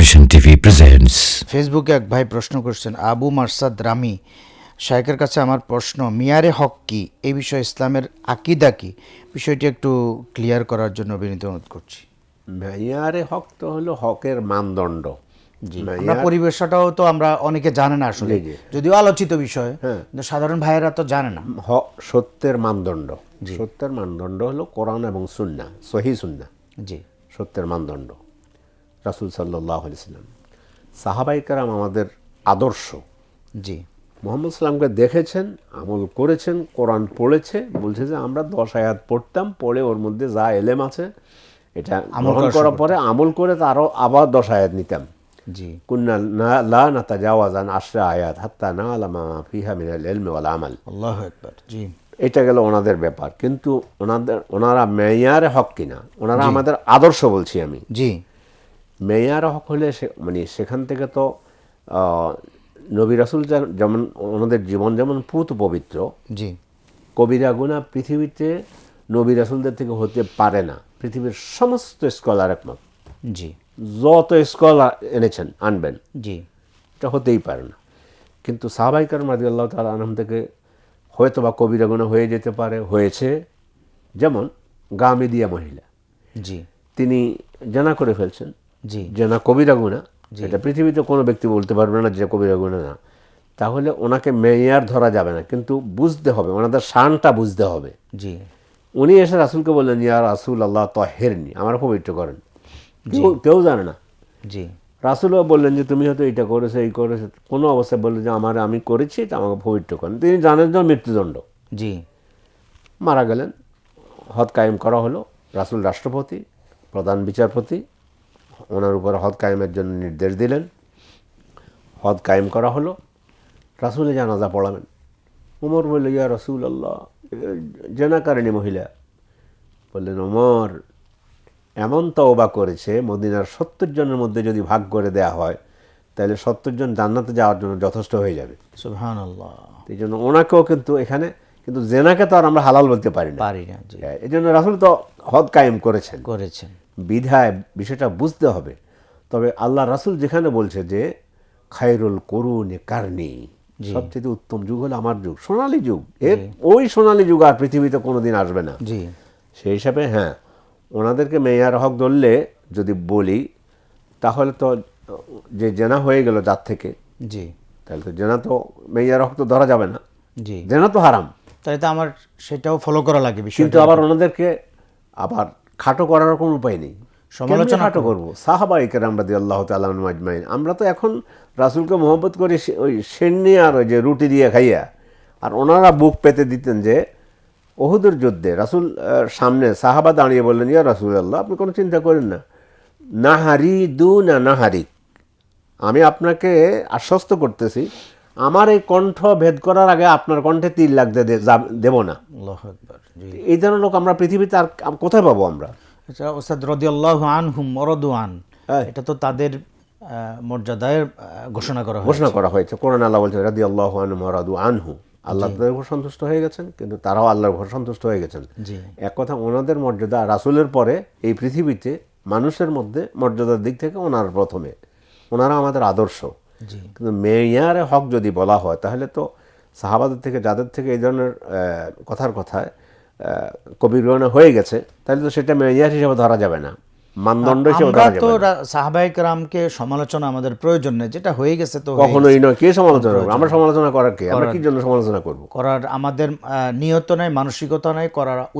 Television TV presents ফেসবুকে এক ভাই প্রশ্ন করছেন আবু মারসাদ রামি শায়েকের কাছে আমার প্রশ্ন মিয়ারে হক কি? এই বিষয়ে ইসলামের আকিদা কি? বিষয়টি একটু ক্লিয়ার করার জন্য বিনীত অনুরোধ করছি। মেয়ারে হক তো হলো হকের মানদণ্ড। আমরা পরিবেশটাও তো আমরা অনেকে জানে না আসলে। যদিও আলোচিত বিষয় হ্যাঁ। কিন্তু সাধারণ ভাইয়েরা তো জানে না। হ- সত্যের মানদণ্ড। সত্যের মানদণ্ড হলো কোরআন এবং সুন্না সহি সুন্না জি। সত্যের মানদণ্ড। রাসুল সাল্লাহ সাল্লাম। সাহাবাইকারাম আমাদের আদর্শ। জি। মোহাম্মদ সাল্লামকে দেখেছেন আমল করেছেন কোরআন পড়েছে বলছে যে আমরা দশ আয়াত পড়তাম পড়ে ওর মধ্যে যা এলেম আছে এটা আমল করার পরে আমল করে তারও আবার দশ আয়াত নিতাম। জি। কুন্না না লা নাতা জাওয়াজান আশরা আয়াত হাত্তা না আলামা ফিহা মিনাল ওয়াল আমাল। আল্লাহ একবার জি। এটা গেল ওনাদের ব্যাপার। কিন্তু ওনাদের ওনারা মেয়ারে হক কিনা? ওনারা আমাদের আদর্শ বলছি আমি। জি। মেয়ার হক হলে সে মানে সেখান থেকে তো নবী রাসুল যেমন ওনাদের জীবন যেমন পুত পবিত্র জি। কবিরা গুণা পৃথিবীতে নবী রাসুলদের থেকে হতে পারে না। পৃথিবীর সমস্ত স্কলার একমত জি। যত স্কলার এনেছেন আনবেন। জি। এটা হতেই পারে না। কিন্তু সাহাবাইকার মাদি আল্লাহ তালা আনহাম থেকে হয়তো বা কবিরা গুণা হয়ে যেতে পারে হয়েছে। যেমন গামিদিয়া মহিলা। জি। তিনি জানা করে ফেলছেন জি। যে না কবিরা গুণা এটা পৃথিবীতে কোনো ব্যক্তি বলতে পারবে না যে কবিরা গুণা না। তাহলে ওনাকে মেয়ার ধরা যাবে না কিন্তু বুঝতে হবে ওনাদের শানটা বুঝতে হবে। জি। উনি এসে রাসুলকে বললেন ইয়া রাসুল আল্লাহ তহেরনি। আমার পবিত্র করেন। কেউ জানে না। জি। রাসুলও বললেন যে তুমি হয়তো এইটা করেছ এই করেছ। কোনো অবস্থায় বললেন যে আমার আমি করেছি এটা আমাকে পবিত্র করেন। তিনি জানেন যে মৃত্যুদণ্ড। জি। মারা গেলেন হদ কায়েম করা হলো রাসুল রাষ্ট্রপতি প্রধান বিচারপতি ওনার উপর হদ কায়েমের জন্য নির্দেশ দিলেন। হদ কায়েম করা হলো। রাসুলে জানাজা পড়াবেন উমর বলল ইয়া রসুল আল্লাহ জেনা জেনাকারিণী মহিলা বললেন ওমর এমন তওবা করেছে মদিনার সত্তর জনের মধ্যে যদি ভাগ করে দেয়া হয় তাহলে সত্তর জন জান্নাতে যাওয়ার জন্য যথেষ্ট হয়ে যাবে। এই জন্য ওনাকেও কিন্তু এখানে কিন্তু জেনাকে তো আর আমরা হালাল বলতে পারি না। পারি না এই জন্য রাসুল তো হদ কায়েম করেছেন। করেছেন। বিধায় বিষয়টা বুঝতে হবে। তবে আল্লাহ রাসুল যেখানে বলছে যে খায়রুল করুন কারণি সবচেয়ে উত্তম যুগ হলো আমার যুগ সোনালী যুগ। এর ওই সোনালী যুগ আর পৃথিবীতে কোনোদিন আসবে না। জি। সেই হিসাবে হ্যাঁ ওনাদেরকে মেয়ার হক ধরলে যদি বলি তাহলে তো যে জেনা হয়ে গেল যার থেকে জি। তাহলে তো জেনা তো মেয়ার হক তো ধরা যাবে না। জি। জেনা তো হারাম। তাই তো আমার সেটাও ফলো করা লাগে কিন্তু আবার ওনাদেরকে আবার খাটো করার কোনো উপায় নেই। সমালোচনা খাটো করব? সাহাবাইকের আমরা দিয়ে আল্লাহ তালাম আজমাইন। আমরা তো এখন রাসুলকে মোহব্বত করি ওই সেন্নি আর ওই যে রুটি দিয়ে খাইয়া আর ওনারা বুক পেতে দিতেন যে ওহুদের যুদ্ধে রাসুল সামনে সাহাবা দাঁড়িয়ে বললেন ইয়া রাসুল আল্লাহ আপনি কোনো চিন্তা করেন না। না হারি দু না না হারি আমি আপনাকে আশ্বস্ত করতেছি আমার এই কণ্ঠ ভেদ করার আগে আপনার কণ্ঠে তীর লাগতে দেব না। এই ধরনের লোক আমরা পৃথিবীতে আর কোথায় পাবো আমরা? আচ্ছা ওস্তাদ রদি আল্লাহ আন হুম মরদু আন। হ্যাঁ। এটা তো তাদের মর্যাদায় ঘোষণা করা ঘোষণা করা হয়েছে। কোরআন আল্লাহ বলছে রাদি আল্লাহ মরাদু আনহু। আল্লাহ তাদের উপর সন্তুষ্ট হয়ে গেছেন কিন্তু তারাও আল্লাহর উপর সন্তুষ্ট হয়ে গেছেন। এক কথা ওনাদের মর্যাদা রাসুলের পরে এই পৃথিবীতে মানুষের মধ্যে মর্যাদার দিক থেকে ওনার প্রথমে। ওনারা আমাদের আদর্শ। কিন্তু মেয়ারে হক যদি বলা হয়, তাহলে তো সাহাবাদের থেকে, যাদের থেকে এই ধরনের কথার কথায় কবির হয়ে গেছে, তাহলে তো সেটা মেয়ার হিসেবে ধরা যাবে না। মানদণ্ড হিসেবে আমরা তো সাহাবাহিক রামকে সমালোচনা আমাদের প্রয়োজন নেই যেটা হয়ে গেছে তো কখনোই নয়। কে সমালোচনা করব? আমরা সমালোচনা করার কে? আমরা কি জন্য সমালোচনা করব? করার আমাদের নিয়ত মানসিকতা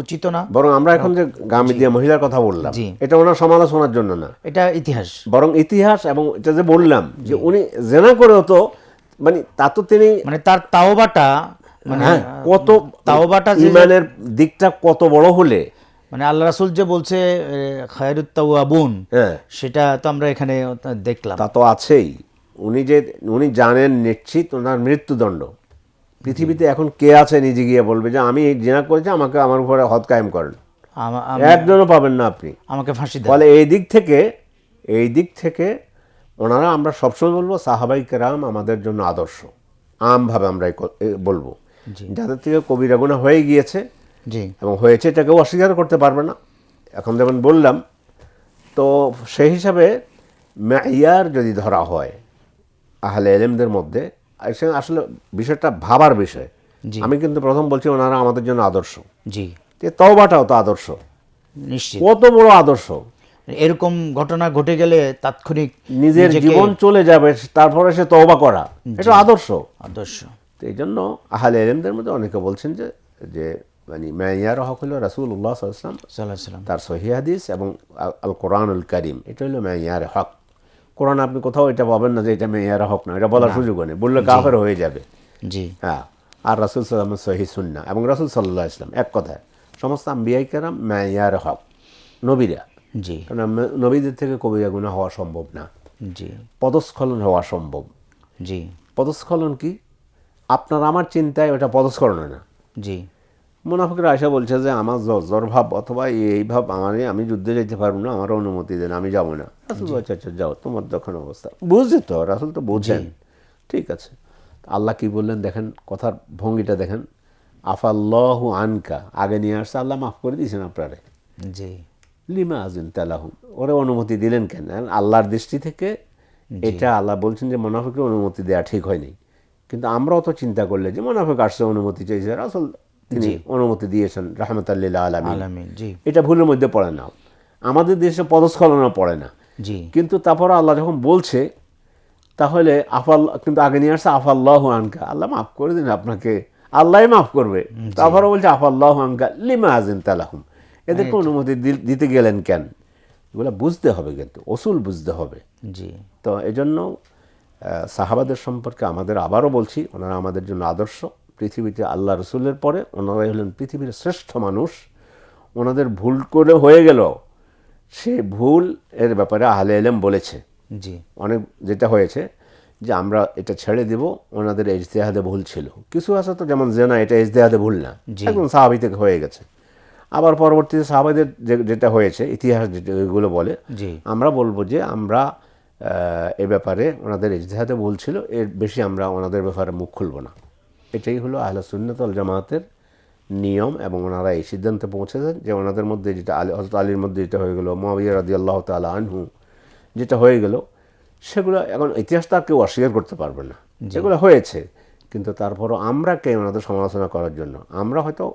উচিত না। বরং আমরা এখন যে গামি দিয়ে মহিলার কথা বললাম এটা ওনার সমালোচনার জন্য না। এটা ইতিহাস। বরং ইতিহাস এবং এটা যে বললাম যে উনি জেনা করেও তো মানে তা তো তিনি মানে তার তাওবাটা মানে হ্যাঁ কত তাওবাটা ইমানের দিকটা কত বড় হলে মানে আল্লাহ রাসুল যে বলছে হ্যাঁ। সেটা তো আমরা এখানে দেখলাম। তা তো আছেই। উনি যে উনি জানেন নিশ্চিত ওনার মৃত্যুদণ্ড। পৃথিবীতে এখন কে আছে নিজে গিয়ে বলবে যে আমি জেনা করেছি আমাকে আমার উপরে হদ কায়েম করেন। একজনও পাবেন না আপনি। আমাকে ফাঁসি ফলে এই দিক থেকে এই দিক থেকে ওনারা আমরা সবসময় বলব সাহাবাই কেরাম আমাদের জন্য আদর্শ। আমভাবে আমরা বলব। যাদের থেকে কবিরা গুণা হয়ে গিয়েছে জি। এবং হয়েছে এটা কেউ অস্বীকার করতে পারবে না। এখন যেমন বললাম তো সেই হিসাবে মেয়ার যদি ধরা হয় আহলে এলেমদের মধ্যে আসলে বিষয়টা ভাবার বিষয়। আমি কিন্তু প্রথম বলছি ওনারা আমাদের জন্য আদর্শ। জি। তওবাটাও তো আদর্শ। নিশ্চিত। কত বড় আদর্শ। এরকম ঘটনা ঘটে গেলে তাৎক্ষণিক নিজের জীবন চলে যাবে তারপরে সে তওবা করা। এটা আদর্শ। আদর্শ। তো এই জন্য আহলে এলেমদের মধ্যে অনেকে বলছেন যে যে মানে মেয়ার হক হলো রাসুল উল্লাহ সাল্লাম সাল্লাম তার সহি হাদিস এবং আল- কোরআনুল করিম। এটা হলো মেয়ার হক। কোরআন আপনি কোথাও এটা পাবেন না যে এটা মেয়ার হক না এটা বলার সুযোগ নেই। বললে কাফের হয়ে যাবে। জি। হ্যাঁ। আর রাসুল সাল্লামের সহি সুন্না এবং রাসুল সাল্লাহ ইসলাম এক কথায়। সমস্ত আম্বিয়াই কেরাম মেয়ার হক। নবীরা। জি। কারণ নবীদের থেকে কবিরা গুণা হওয়া সম্ভব না। জি। পদস্খলন হওয়া সম্ভব। জি। পদস্খলন কি? আপনার আমার চিন্তায় ওটা পদস্খলন হয় না। জি। মুনাফিকরা আয়সা বলছে যে আমার জ- জ্বর ভাব অথবা এই ভাব আমার আমি যুদ্ধে যেতে পারব না আমার অনুমতি দেন আমি যাব না। রাসুল বলছে আচ্ছা যাও তোমার যখন অবস্থা। বুঝছে তো রাসুল তো বোঝেন। ঠিক আছে। আল্লাহ কি বললেন দেখেন কথার ভঙ্গিটা দেখেন। আফাল্লাহু আনকা আগে নিয়ে আসছে আল্লাহ মাফ করে দিয়েছেন আপনারে। জি। লিমা আজিন তালাহুম ওরা অনুমতি দিলেন কেন? আল্লাহর দৃষ্টি থেকে এটা আল্লাহ বলছেন যে মোনাফিকের অনুমতি দেওয়া ঠিক হয়নি। কিন্তু আমরাও তো চিন্তা করলে যে মোনাফিক আসছে অনুমতি চাইছে। আসল তিনি অনুমতি দিয়েছেন রাহমতাল্লিল্লাহ আলমী এটা ভুলের মধ্যে পড়ে না। আমাদের দেশে পদস্খলনও পড়ে না। জি। কিন্তু তারপর আল্লাহ যখন বলছে তাহলে আফাল কিন্তু আগে নিয়ে আসছে আফাল্লাহ আনকা। আল্লাহ মাফ করে দিন আপনাকে। আল্লাহ মাফ করবে। তারপরে বলছে আফাল্লাহ আনকা লিমা আজিন তালাহুম এদেরকে অনুমতি দিতে গেলেন কেন? এগুলো বুঝতে হবে কিন্তু অসুল বুঝতে হবে। জি। তো এই জন্য আহ, সাহাবাদের সম্পর্কে আমাদের আবারও বলছি ওনারা আমাদের জন্য আদর্শ। পৃথিবীতে আল্লাহ রসুলের পরে ওনারাই হলেন পৃথিবীর শ্রেষ্ঠ মানুষ। ওনাদের ভুল করে হয়ে গেল। সে ভুল এর ব্যাপারে আহলে এলেম বলেছে। জি। অনেক যেটা হয়েছে যে আমরা এটা ছেড়ে দেব ওনাদের ইজতেহাদে ভুল ছিল। কিছু আছে তো যেমন জেনা এটা ইজতেহাদে ভুল না। একদম সাহাবি থেকে হয়ে গেছে। আবার পরবর্তীতে সাহাবাদের যেটা হয়েছে ইতিহাস যেটা এগুলো বলে জি। আমরা বলব যে আমরা এ ব্যাপারে ওনাদের ইজতেহাদে ভুল ছিল এর বেশি আমরা ওনাদের ব্যাপারে মুখ খুলব না। এটাই হলো আহলা সুন্নতল জামাতের নিয়ম এবং ওনারা এই সিদ্ধান্তে পৌঁছেছেন যে ওনাদের মধ্যে যেটা আলী হজরত আলীর মধ্যে যেটা হয়ে গেল মাবিয়া রাদি আল্লাহ তালা আনহু যেটা হয়ে গেল সেগুলো এখন ইতিহাসটা আর কেউ অস্বীকার করতে পারবে না। যেগুলো হয়েছে কিন্তু তারপরও আমরা কে ওনাদের সমালোচনা করার জন্য? আমরা হয়তো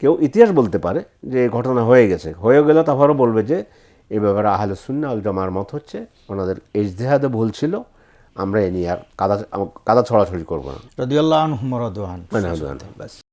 কেউ ইতিহাস বলতে পারে যে এই ঘটনা হয়ে গেছে। হয়ে গেলে তারপরও বলবে যে এই ব্যাপারে আহলে সুন্না আল জামার মত হচ্ছে ওনাদের ইজতেহাদে ভুল ছিল আমরা এ নিয়ে আর কাদা কাদা ছড়াছড়ি করব না। রাদিয়াল্লাহ আনহুম রদওয়ান। ব্যাস।